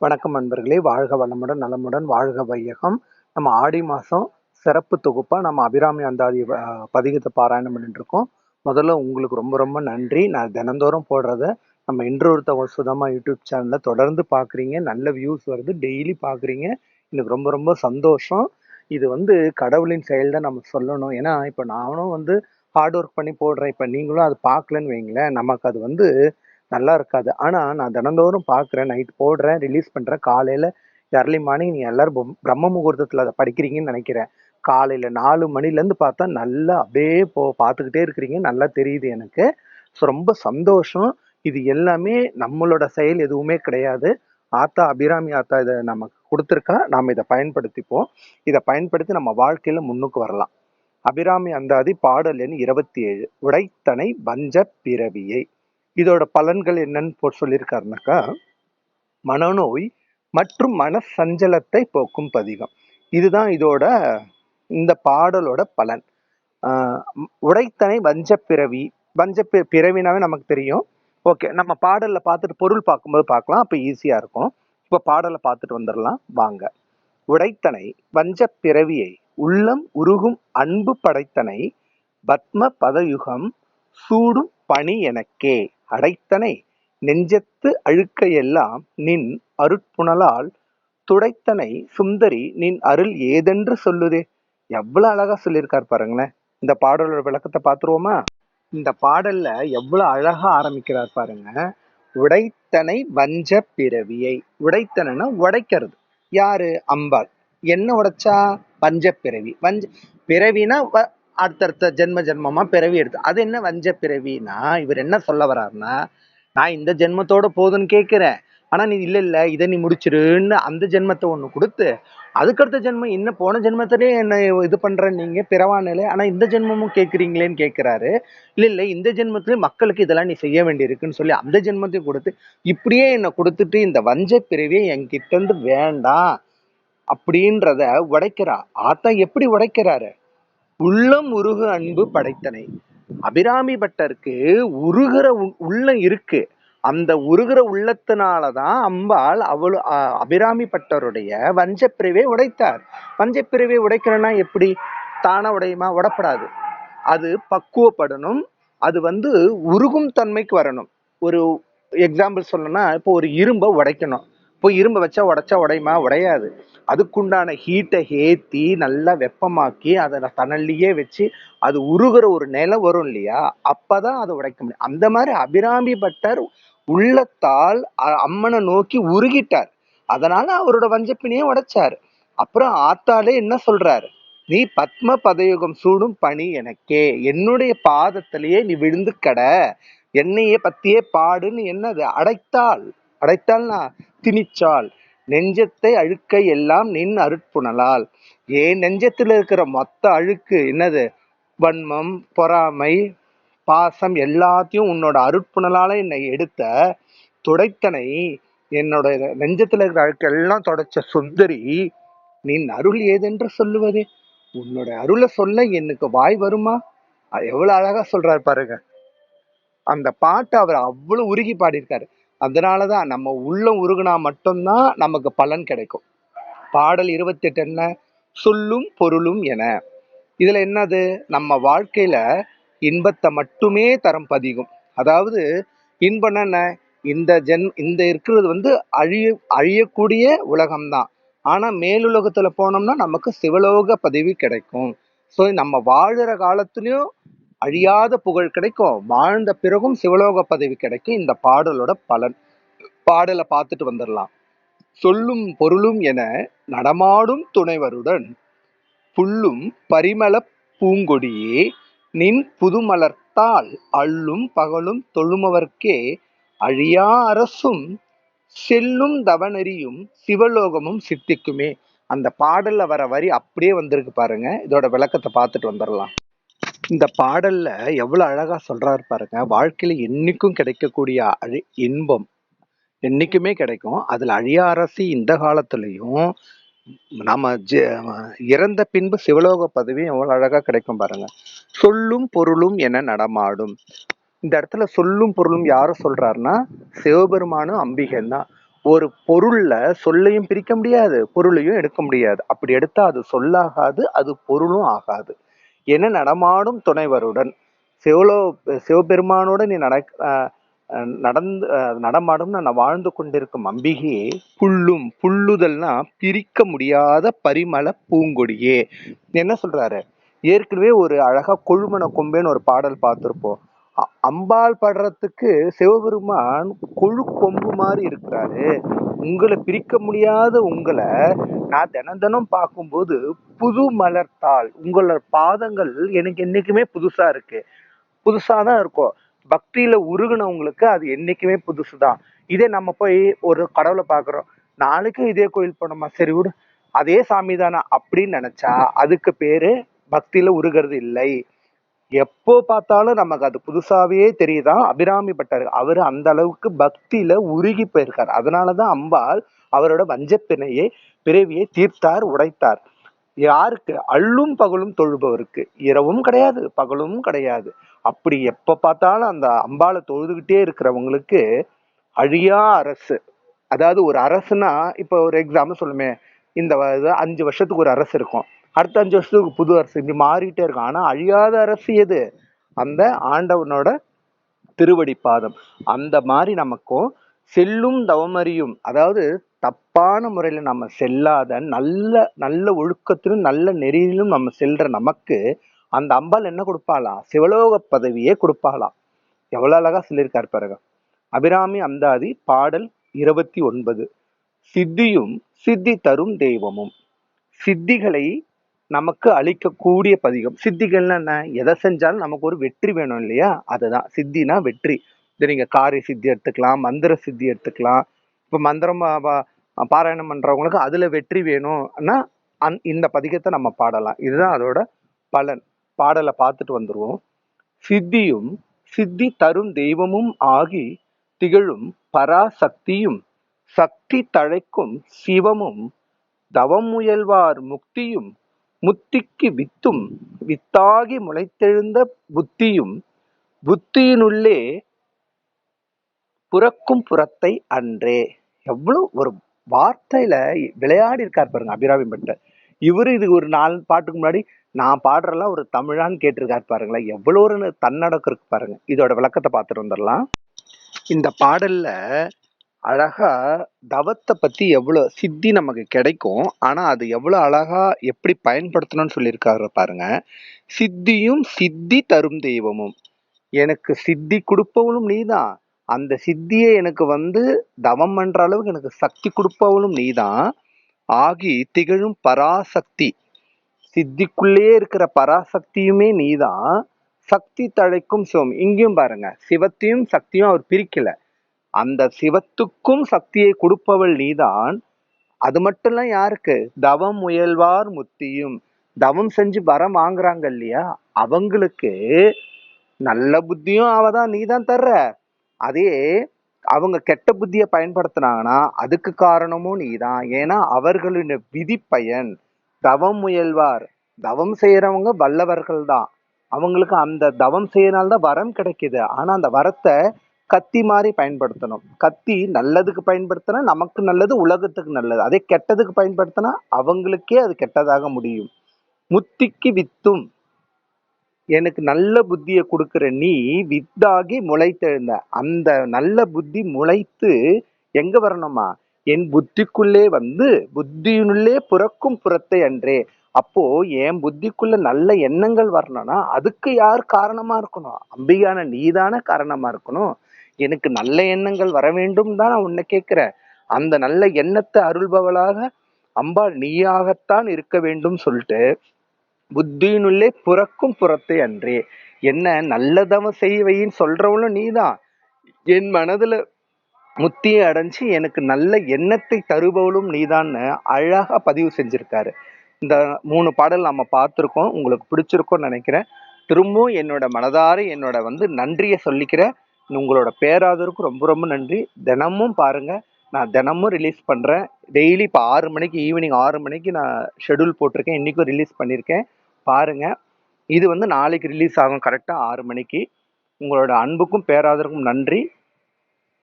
வணக்கம் நண்பர்களே. வாழ்க வளமுடன் நலமுடன் வாழ்க வையகம். நம்ம ஆடி மாதம் சிறப்பு தொகுப்பாக நம்ம அபிராமி அந்தாதி பதிகத்தை பாராயணம் பண்ணிட்டு இருக்கோம் முதல்ல உங்களுக்கு ரொம்ப ரொம்ப நன்றி. நான் தினந்தோறும் போடுறத நம்ம இன்றொருத்த சுதமா யூடியூப் சேனலில் தொடர்ந்து பார்க்குறீங்க நல்ல வியூஸ் வருது. டெய்லி பார்க்குறீங்க எனக்கு ரொம்ப ரொம்ப சந்தோஷம். இது வந்து கடவுளின் செயல் தான் நம்ம சொல்லணும். ஏன்னா இப்போ நானும் வந்து ஹார்ட் ஒர்க் பண்ணி போடுறேன். இப்போ நீங்களும் அது பார்க்கலன்னு வைங்களேன். நமக்கு அது வந்து நல்லா இருக்காது. ஆனால் நான் தினந்தோறும் பார்க்குறேன் நைட் போடுறேன் ரிலீஸ் பண்ணுறேன் காலையில் ஏர்லி மார்னிங் நீங்கள் எல்லாரும் பிரம்ம முகூர்த்தத்தில் அதை படிக்கிறீங்கன்னு நினைக்கிறேன். காலையில் நாலு மணிலேருந்து பார்த்தா நல்லா அப்படியே போ பார்த்துக்கிட்டே இருக்கிறீங்க. நல்லா தெரியுது எனக்கு. ஸோ ரொம்ப சந்தோஷம். இது எல்லாமே நம்மளோட செயல் எதுவுமே கிடையாது. ஆத்தா அபிராமி ஆத்தா இதை நமக்கு கொடுத்துருக்கா. நாம் இதை பயன்படுத்திப்போம். இதை பயன்படுத்தி நம்ம வாழ்க்கையில் முன்னுக்கு வரலாம். அபிராமி அந்தாதி பாடல் எண் இருபத்தி ஏழு. உடைத்தனை வஞ்ச பிறவியை. இதோட பலன்கள் என்னன்னு போ சொல்லியிருக்காருனாக்கா மனநோய் மற்றும் மன சஞ்சலத்தை போக்கும் பதிகம். இதுதான் இதோட இந்த பாடலோட பலன். உடைத்தனை வஞ்ச பிறவி வஞ்ச பிறவினாவே நமக்கு தெரியும். ஓகே நம்ம பாடலில் பார்த்துட்டு பொருள் பார்க்கும்போது பார்க்கலாம். அப்போ ஈஸியாக இருக்கும். இப்போ பாடலை பார்த்துட்டு வந்துடலாம். வாங்க. உடைத்தனை வஞ்ச பிறவியை உள்ளம் உருகும் அன்பு படைத்தனை பத்ம பதயுகம் சூடும் பணி எனக்கே. அடைத்தனை நெஞ்சத்து அழுக்கையெல்லாம் நின் அருட்புணலால் துடைத்தனை சுந்தரி நின் அருள் ஏதென்று சொல்லுதே. எவ்வளவு அழகா சொல்லியிருக்கார் பாருங்களேன். இந்த பாடலோட விளக்கத்தை பார்த்துருவோமா? இந்த பாடல்ல எவ்வளவு அழகா ஆரம்பிக்கிறார் பாருங்க. உடைத்தனை வஞ்ச பிறவியை. உடைத்தனைன்னா உடைக்கிறது. யாரு? அம்பாள். என்ன உடைச்சா? வஞ்ச பிறவி. வஞ்ச பிறவினா வ- அடுத்தடுத்த ஜென்ம ஜென்மமாக பிறவி எடுத்து அது என்ன வஞ்ச பிறவினா இவர் என்ன சொல்ல வர்றாருன்னா நான் இந்த ஜென்மத்தோட போதும்னு கேட்குறேன். ஆனால் நீ இல்லை இல்லை இதை நீ முடிச்சிருன்னு அந்த ஜென்மத்தை ஒன்று கொடுத்து அதுக்கடுத்த ஜென்மம் என்ன போன ஜென்மத்திலே என்ன இது பண்ணுற நீங்கள் பிறவானிலே ஆனால் இந்த ஜென்மமும் கேட்குறீங்களேன்னு கேட்குறாரு. இல்லை இல்லை இந்த ஜென்மத்திலே மக்களுக்கு இதெல்லாம் நீ செய்ய வேண்டியிருக்குன்னு சொல்லி அந்த ஜென்மத்தையும் கொடுத்து இப்படியே என்னை கொடுத்துட்டு இந்த வஞ்ச பிறவியை என்கிட்ட இருந்து வேண்டாம் அப்படின்றத உடைக்கிறா ஆத்தா எப்படி உடைக்கிறாரு? உள்ளம் உருகு அன்பு படைத்தனை. அபிராமி பட்டருக்கு உருகிற உ- உள்ளம் இருக்கு. அந்த உருகிற உள்ளத்தினாலதான் அம்பாள் அவ்வளோ அபிராமி பட்டருடைய வஞ்சப்பிரிவை உடைத்தார். வஞ்சப்பிரிவை உடைக்கிறன்னா எப்படி? தானா உடையுமா? உடப்படாது. அது பக்குவப்படணும். அது வந்து உருகும் தன்மைக்கு வரணும். ஒரு எக்ஸாம்பிள் சொல்லணும்னா இப்போ ஒரு இரும்பை உடைக்கணும். இப்போ இரும்பை வச்சா உடைச்சா உடையுமா? உடையாது. அதுக்குண்டான ஹீட்டை ஏற்றி நல்லா வெப்பமாக்கி அதை தணல்லையே வச்சு அது உருகிற ஒரு நிலை வரும் இல்லையா? அப்போ தான் அதை உடைக்க முடியும். அந்த மாதிரி அபிராமி பட்டர் உள்ளத்தால் அ- அம்மனை நோக்கி உருகிட்டார். அதனால அவரோட வஞ்சப்பினையே உடைச்சார். அப்புறம் ஆத்தாலே என்ன சொல்றாரு? நீ பத்ம பதயுகம் சூடும் பணி எனக்கே. என்னுடைய பாதத்திலேயே நீ விழுந்து கட. என்னையே பத்தியே பாடுன்னு என்னது? அடைத்தாள். அடைத்தாள்னா திணிச்சாள். நெஞ்சத்தை அழுக்கை எல்லாம் நின் அருட்புணலால். ஏன் நெஞ்சத்தில் இருக்கிற மொத்த அழுக்கு என்னது? வன்மம் பொறாமை பாசம் எல்லாத்தையும் உன்னோட அருட்புணலால என்னை எடுத்த துடைத்தனை என்னோட நெஞ்சத்தில் இருக்கிற அழுக்கெல்லாம் தொடச்ச சுந்தரி நின் அருள் ஏதென்று சொல்லுவதே? உன்னோட அருளை சொல்ல எனக்கு வாய் வருமா? எவ்வளவு அழகா சொல்றாரு பாருங்க. அந்த பாட்டை அவர் அவ்வளவு உருகி பாடியிருக்காரு. அதனால தான் நம்ம உள்ளம் உருகுனா மட்டும்தான் நமக்கு பலன் கிடைக்கும். பாடல் இருபத்தெட்டு என்ன? சொல்லும் பொருளும் என. இதில் என்னது? நம்ம வாழ்க்கையில இன்பத்தை மட்டுமே தரம் பதிகும் அதாவது இன்பம் என்ன? இந்த ஜென் இந்த இருக்கிறது வந்து அழிய அழியக்கூடிய உலகம்தான். ஆனால் மேலுலகத்தில் போனோம்னா நமக்கு சிவலோக பதவி கிடைக்கும். ஸோ நம்ம வாழ்கிற காலத்துலேயும் அழியாத புகழ் கிடைக்கும். வாழ்ந்த பிறகும் சிவலோக பதவி கிடைக்கும். இந்த பாடலோட பலன். பாடலை பார்த்துட்டு வந்துடலாம். சொல்லும் பொருளும் என நடமாடும் துணைவருடன் புல்லும் பரிமள பூங்கொடியே நின் புதுமலர்த்தால் அள்ளும் பகலும் தொழுமவர்க்கே அழியா அரசும் செல்லும் தவநெறியும் சிவலோகமும் சித்திக்குமே. அந்த பாடல்ல வர வரி அப்படியே வந்திருக்கு பாருங்க. இதோட விளக்கத்தை பார்த்துட்டு வந்துடலாம். இந்த பாடல்ல எவ்வளவு அழகா சொல்றாரு பாருங்க. வாழ்க்கையில என்னைக்கும் கிடைக்கக்கூடிய அழி இன்பம் என்னைக்குமே கிடைக்கும். அதுல அழியா அரசி இந்த காலத்துலயும் நம்ம ஜெ- இறந்த பின்பு சிவலோக பதவியும் எவ்வளவு அழகா கிடைக்கும் பாருங்க. சொல்லும் பொருளும் என நடமாடும். இந்த இடத்துல சொல்லும் பொருளும் யார சொல்றாருன்னா சிவபெருமானும் அம்பிகன் தான். ஒரு பொருள்ல சொல்லையும் பிரிக்க முடியாது பொருளையும் எடுக்க முடியாது. அப்படி எடுத்தா அது சொல்லாகாது அது பொருளும் ஆகாது. என நடமாடும் துணைவருடன். சிவலோ சிவபெருமானோட நீ நட நடந்து நடமாடும் நான் வாழ்ந்து கொண்டிருக்கும் அம்பிகையே புல்லும் புல்லுதல்னா பிரிக்க முடியாத பரிமள பூங்கொடியே. என்ன சொல்றாரு? ஏற்கனவே ஒரு அழகா கொழுமன கொம்பேன்னு ஒரு பாடல் பார்த்துருப்போம். அம்பாள் படுறதுக்கு சிவபெருமான் கொழு கொம்பு மாதிரி இருக்கிறாரு. உங்களை பிரிக்க முடியாத உங்களை நான் தினம் தினம் பார்க்கும்போது புது மலர்த்தாள். உங்களோட பாதங்கள் எனக்கு என்றைக்குமே புதுசாக இருக்கு. புதுசாக தான் இருக்கும். பக்தியில் உருகுனவங்களுக்கு அது என்றைக்குமே புதுசு தான் இதே நம்ம போய் ஒரு கடவுளை பார்க்குறோம். நாளைக்கும் இதே கோயில் போனோமா? சரி விடு. அதே சாமி தானா அப்படின்னு நினச்சா அதுக்கு பேர் பக்தியில் உருகிறது இல்லை. எப்போ பார்த்தாலும் நமக்கு அது புதுசாவே தெரியுதான் அபிராமி பட்டர் அவர் அந்த அளவுக்கு பக்தியில உருகி போயிருக்கார். அதனாலதான் அம்பாள் அவரோட வஞ்சப்பிணையை பிறவியை தீர்த்தார் உடைத்தார். யாருக்கு? அள்ளும் பகலும் தொழுபவருக்கு. இரவும் கிடையாது பகலும் கிடையாது. அப்படி எப்ப பார்த்தாலும் அந்த அம்பாளை தொழுதுகிட்டே இருக்கிறவங்களுக்கு அழியா அரசு. அதாவது ஒரு அரசுனா இப்போ ஒரு எக்ஸாம்பிள் சொல்லுமே இந்த வ- இது அஞ்சு வருஷத்துக்கு ஒரு அரசு இருக்கும். அடுத்த அஞ்சு வருஷத்துக்கு புது அரசு இப்படி மாறிட்டே இருக்கும். ஆனால் அழியாத அரசு எது? அந்த ஆண்டவனோட திருவடி பாதம். அந்த மாதிரி நமக்கும் செல்லும் தவமறியும் அதாவது தப்பான முறையில் நம்ம செல்லாத நல்ல நல்ல ஒழுக்கத்திலும் நல்ல நெறியிலும் நம்ம செல்ற நமக்கு அந்த அம்பாள் என்ன கொடுப்பாளா? சிவலோக பதவியே கொடுப்பாளாம் எவ்வளோ அழகா சொல்லியிருக்கார் பாருங்க. அபிராமி அந்தாதி பாடல் இருபத்தி ஒன்பது. சித்தியும் சித்தி தரும் தெய்வமும். சித்திகளை நமக்கு அளிக்கக்கூடிய பதிகம். சித்திகள்னா என்ன? எதை செஞ்சாலும் நமக்கு ஒரு வெற்றி வேணும் இல்லையா? அதுதான். சித்தினா வெற்றி. இது நீங்க காரிய சித்தி எடுத்துக்கலாம் மந்திர சித்தி எடுத்துக்கலாம். இப்ப மந்திரம் பா- பாராயணம் பண்றவங்களுக்கு அதுல வெற்றி வேணும்னா அந் இந்த பதிகத்தை நம்ம பாடலாம். இதுதான் அதோட பலன். பாடலை பார்த்துட்டு வந்துருவோம். சித்தியும் சித்தி தரும் தெய்வமும் ஆகி திகழும் பராசக்தியும் சக்தி தழைக்கும் சிவமும் தவம் முயல்வார் முக்தியும் முத்திக்கு வித்தும் வித்தாகி முளைத்தெழுந்த புத்தியும் புத்தியினுள்ளே புறக்கும் புறத்தை அன்றே. எவ்வளவு ஒரு வார்த்தையில விளையாடி இருக்கார் பாருங்க அபிராமி பட்டர். இவரு இது ஒரு நாலு பாட்டுக்கு முன்னாடி நான் பாடுறலாம் ஒரு தமிழான்னு கேட்டிருக்காரு பாருங்களேன். எவ்வளோ ஒரு தன்னடக்கம் இருக்கு பாருங்க. இதோட விளக்கத்தை பார்த்துட்டு வந்துடலாம். இந்த பாடல்ல அழகா தவத்தை பத்தி எவ்வளோ சித்தி நமக்கு கிடைக்கும். ஆனா அது எவ்வளோ அழகா எப்படி பயன்படுத்தணும்னு சொல்லியிருக்காரு பாருங்க. சித்தியும் சித்தி தரும் தெய்வமும். எனக்கு சித்தி கொடுப்பவளும் நீதான். அந்த சித்தியை எனக்கு வந்து தவம் பண்ற அளவுக்கு எனக்கு சக்தி கொடுப்பவளும் நீதான். ஆகி திகழும் பராசக்தி. சித்திக்குள்ளேயே இருக்கிற பராசக்தியுமே நீதான். சக்தி தழைக்கும் சிவம் இங்கேயும் பாருங்க. சிவத்தையும் சக்தியும் அவர் பிரிக்கல. அந்த சிவத்துக்கும் சக்தியை கொடுப்பவள் நீதான். அது மட்டும் யாருக்கு? தவம் முயல்வார் முத்தியும். தவம் செஞ்சு வரம் வாங்குறாங்க இல்லையா? அவங்களுக்கு நல்ல புத்தியும் அவதான் நீதான் தர்ற. அதே அவங்க கெட்ட புத்தியை பயன்படுத்தினாங்கன்னா அதுக்கு காரணமும் நீதான். ஏன்னா அவர்களின் விதி பயன் தவம் முயல்வார். தவம் செய்யறவங்க வல்லவர்கள் தான் அவங்களுக்கு அந்த தவம் செய்யறனால்தான் வரம் கிடைக்குது. ஆனா அந்த வரத்தை கத்தி மாதிரி பயன்படுத்தணும். கத்தி நல்லதுக்கு பயன்படுத்தினா நமக்கு நல்லது உலகத்துக்கு நல்லது. அதே கெட்டதுக்கு பயன்படுத்தினா அவங்களுக்கே அது கெட்டதாக முடியும். முத்திக்கு வித்தும். எனக்கு நல்ல புத்தியை கொடுக்குற நீ வித்தாகி முளைத்தெழுந்த. அந்த நல்ல புத்தி முளைத்து எங்க வரணுமா? என் புத்திக்குள்ளே வந்து புத்தியினுள்ளே புறக்கும் புறத்தை அன்றே. அப்போ என் புத்திக்குள்ள நல்ல எண்ணங்கள் வரணும்னா அதுக்கு யார் காரணமா இருக்கணும்? அம்பிகான நீதான காரணமா இருக்கணும். எனக்கு நல்ல எண்ணங்கள் வர வேண்டும் தான் நான் உன்னை கேட்கிறேன். அந்த நல்ல எண்ணத்தை அருள்பவளாக அம்பாள் நீயாகத்தான் இருக்க வேண்டும் சொல்லிட்டு புத்தியினுள்ளே புறக்கும் புறத்தை அன்றே. என்ன நல்லதவ செய்வைன்னு சொல்றவளும் நீதான். என் மனதுல முத்தியை அடைஞ்சு எனக்கு நல்ல எண்ணத்தை தருபவளும் நீதான்னு அழகா பதிவு செஞ்சிருக்காரு. இந்த மூணு பாடல் நம்ம பார்த்துருக்கோம். உங்களுக்கு பிடிச்சிருக்கோம்னு நினைக்கிறேன். திரும்பவும் என்னோட மனதார என்னோட வந்து நன்றியை சொல்லிக்கிறேன். உங்களோட பேராதருக்கு ரொம்ப ரொம்ப நன்றி. தினமும் பாருங்க. நான் தினமும் ரிலீஸ் பண்றேன். டெய்லி இப்போ ஆறு மணிக்கு ஈவினிங் ஆறு மணிக்கு நான் ஷெட்யூல் போட்டிருக்கேன். இன்னைக்கும் ரிலீஸ் பண்ணியிருக்கேன். பாருங்க. இது வந்து நாளைக்கு ரிலீஸ் ஆகும். கரெக்டாக ஆறு மணிக்கு. உங்களோட அன்புக்கும் பேராதருக்கும் நன்றி.